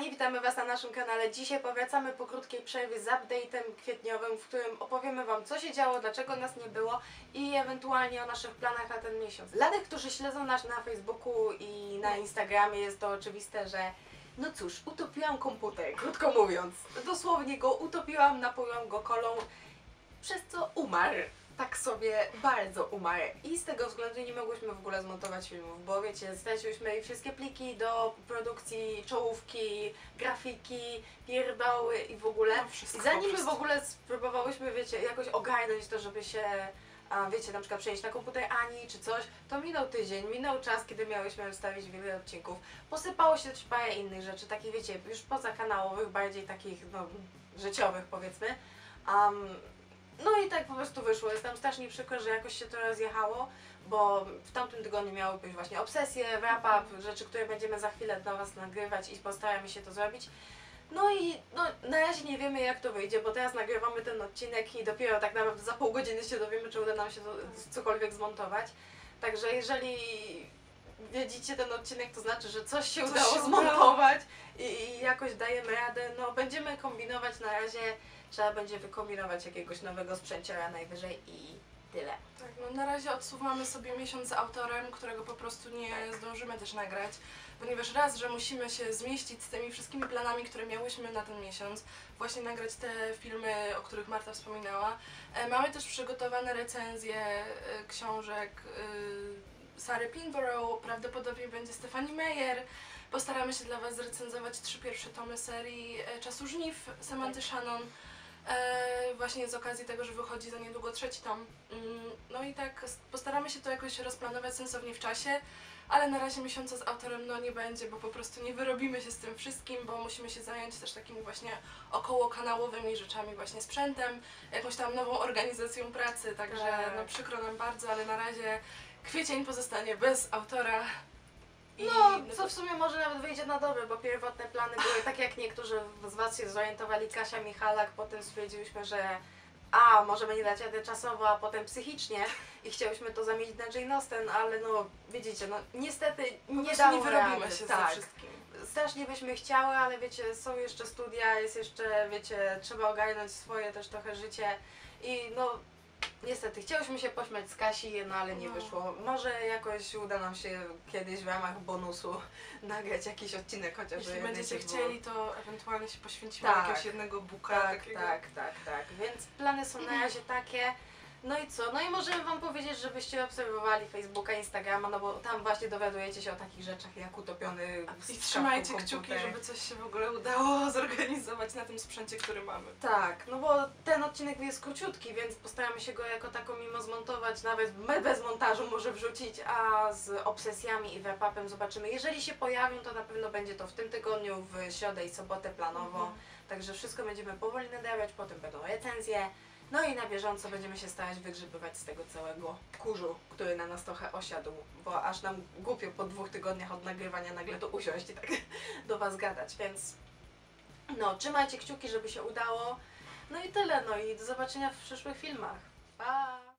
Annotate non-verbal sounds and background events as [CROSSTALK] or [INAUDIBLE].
kochani, witamy Was na naszym kanale. Dzisiaj powracamy po krótkiej przerwie z update'em kwietniowym, w którym opowiemy Wam, co się działo, dlaczego nas nie było i ewentualnie o naszych planach na ten miesiąc. Dla tych, którzy śledzą nas na Facebooku i na Instagramie, jest to oczywiste, że no cóż, utopiłam komputer, krótko mówiąc. Dosłownie go utopiłam, napoiłam go kolą, przez co umarł. Tak sobie bardzo umarł. I z tego względu nie mogłyśmy w ogóle zmontować filmów, bo wiecie, straciłyśmy wszystkie pliki do produkcji, czołówki, grafiki, pierdoły i w ogóle. No, I zanim my w ogóle spróbowałyśmy, wiecie, jakoś ogarnąć to, żeby się, a, wiecie, na przykład przenieść na komputer Ani czy coś, to minął tydzień, minął czas, kiedy miałyśmy wstawić wiele odcinków. Posypało się też parę innych rzeczy, takich, wiecie, już poza kanałowych, bardziej takich, no, życiowych powiedzmy. Um, no i tak po prostu wyszło. Jestem strasznie przykro, że jakoś się to rozjechało, bo w tamtym tygodniu miały być właśnie obsesje, wrap-up, rzeczy, które będziemy za chwilę dla Was nagrywać i postaramy się to zrobić. No i no, na razie nie wiemy jak to wyjdzie, bo teraz nagrywamy ten odcinek i dopiero tak naprawdę za pół godziny się dowiemy, czy uda nam się to, cokolwiek zmontować. Także jeżeli widzicie ten odcinek, to znaczy, że coś się Coś udało się zmontować i jakoś dajemy radę. No będziemy kombinować na razie, trzeba będzie wykombinować jakiegoś nowego sprzęciora najwyżej i tyle. Tak, no na razie odsuwamy sobie miesiąc z autorem, którego po prostu nie zdążymy też nagrać, ponieważ raz, że musimy się zmieścić z tymi wszystkimi planami, które miałyśmy na ten miesiąc, właśnie nagrać te filmy, o których Marta wspominała. E, mamy też przygotowane recenzje e, książek e, Sary Pinborough, prawdopodobnie będzie Stephanie Meyer. Postaramy się dla Was zrecenzować trzy pierwsze tomy serii e, Czasu Żniw Samanthy Shannon. E, właśnie z okazji tego, że wychodzi za niedługo trzeci tom. Mm, No i tak postaramy się to jakoś rozplanować sensownie w czasie, ale na razie miesiąca z autorem no nie będzie, bo po prostu nie wyrobimy się z tym wszystkim, bo musimy się zająć też takimi właśnie około kanałowymi rzeczami, właśnie sprzętem, jakąś tam nową organizacją pracy, także Tak. no przykro nam bardzo, ale na razie kwiecień pozostanie bez autora. I No, co w sumie może nawet wyjdzie na dobre, bo pierwotne plany były takie jak niektórzy z Was się zorientowali, Kasia Michalak, potem stwierdziliśmy, że a, możemy nie dać rady czasowo, a potem psychicznie i chciałyśmy to zamienić na Jane Austen, ale no, widzicie, no niestety nie prostu dało nie wyrobimy rady. się tak. ze wszystkim. Strasznie byśmy chciały, ale wiecie, są jeszcze studia, jest jeszcze, wiecie, trzeba ogarnąć swoje też trochę życie i no niestety chciałyśmy się pośmiać z Kasi, no ale nie No. wyszło. Może jakoś uda nam się kiedyś w ramach bonusu [LAUGHS] nagrać jakiś odcinek chociaż Jeśli będziecie z było. chcieli, to ewentualnie się poświęcimy Tak. jakiegoś jednego buka. Tak, takiego. tak, tak, tak. Więc plany są na razie takie. No i co? No i możemy Wam powiedzieć, żebyście obserwowali Facebooka, Instagrama, no bo tam właśnie dowiadujecie się o takich rzeczach jak utopiony I trzymajcie kciuki, żeby coś się w ogóle udało [LAUGHS] zorganizować na tym sprzęcie, który mamy. Tak, no bo ten odcinek jest króciutki, więc postaramy się go jako taką mimo zmontować, nawet bez montażu może wrzucić, a z obsesjami i wrap-upem zobaczymy. Jeżeli się pojawią, to na pewno będzie to w tym tygodniu, w środę i sobotę planowo. Mhm. Także wszystko będziemy powoli nadrabiać, potem będą recenzje. No i na bieżąco będziemy się starać wygrzybywać z tego całego kurzu, który na nas trochę osiadł, bo aż nam głupio po dwóch tygodniach od nagrywania nagle to usiąść i tak [LAUGHS] do Was gadać, więc no, trzymajcie kciuki, żeby się udało. No i tyle, no i do zobaczenia w przyszłych filmach. Pa!